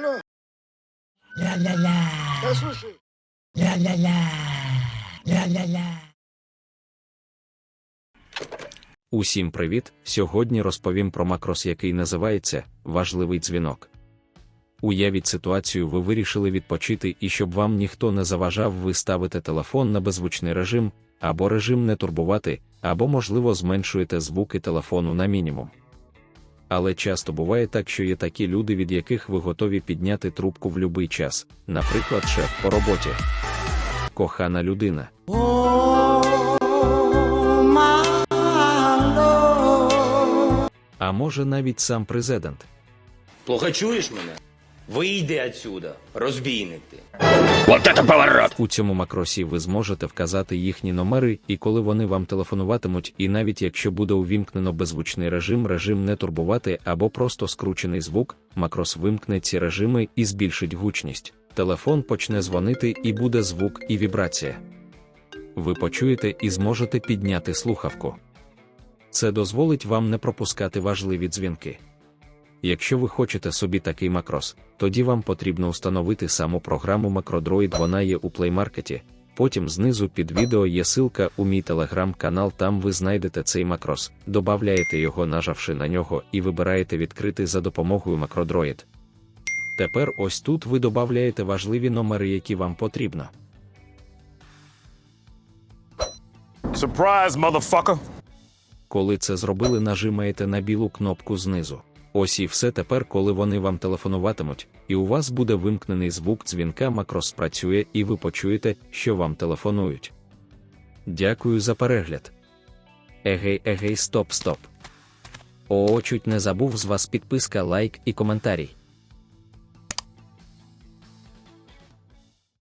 Ля-ля-ля. Да слушай, Ля-ля-ля. Ля-ля-ля. Усім привіт! Сьогодні розповім про макрос, який називається важливий дзвінок. Уявіть ситуацію, ви вирішили відпочити і щоб вам ніхто не заважав, ви ставите телефон на беззвучний режим, або режим не турбувати, або, можливо, зменшуєте звуки телефону на мінімум. Але часто буває так, що є такі люди, від яких ви готові підняти трубку в будь-який час, наприклад, шеф по роботі. Кохана людина. А може навіть сам президент. Плохо чуєш мене? Вийди отсюда, розбійник ти. У цьому макросі ви зможете вказати їхні номери, і коли вони вам телефонуватимуть, і навіть якщо буде увімкнено беззвучний режим, режим не турбувати або просто скручений звук, макрос вимкне ці режими і збільшить гучність. Телефон почне дзвонити і буде звук і вібрація. Ви почуєте і зможете підняти слухавку. Це дозволить вам не пропускати важливі дзвінки. Якщо ви хочете собі такий макрос, тоді вам потрібно установити саму програму MacroDroid, вона є у Play Market. Потім знизу під відео є ссылка у мій телеграм-канал, там ви знайдете цей макрос, додаєте його, нажавши на нього, і вибираєте відкрити за допомогою MacroDroid. Тепер ось тут ви додаєте важливі номери, які вам потрібно. Surprise, motherfucker. Коли це зробили, нажимаєте на білу кнопку знизу. Ось і все тепер, коли вони вам телефонуватимуть, і у вас буде вимкнений звук дзвінка, макрос спрацює, і ви почуєте, що вам телефонують. Дякую за перегляд. Егей, егей, стоп, стоп. О, чуть не забув з вас підписка, лайк і коментарій.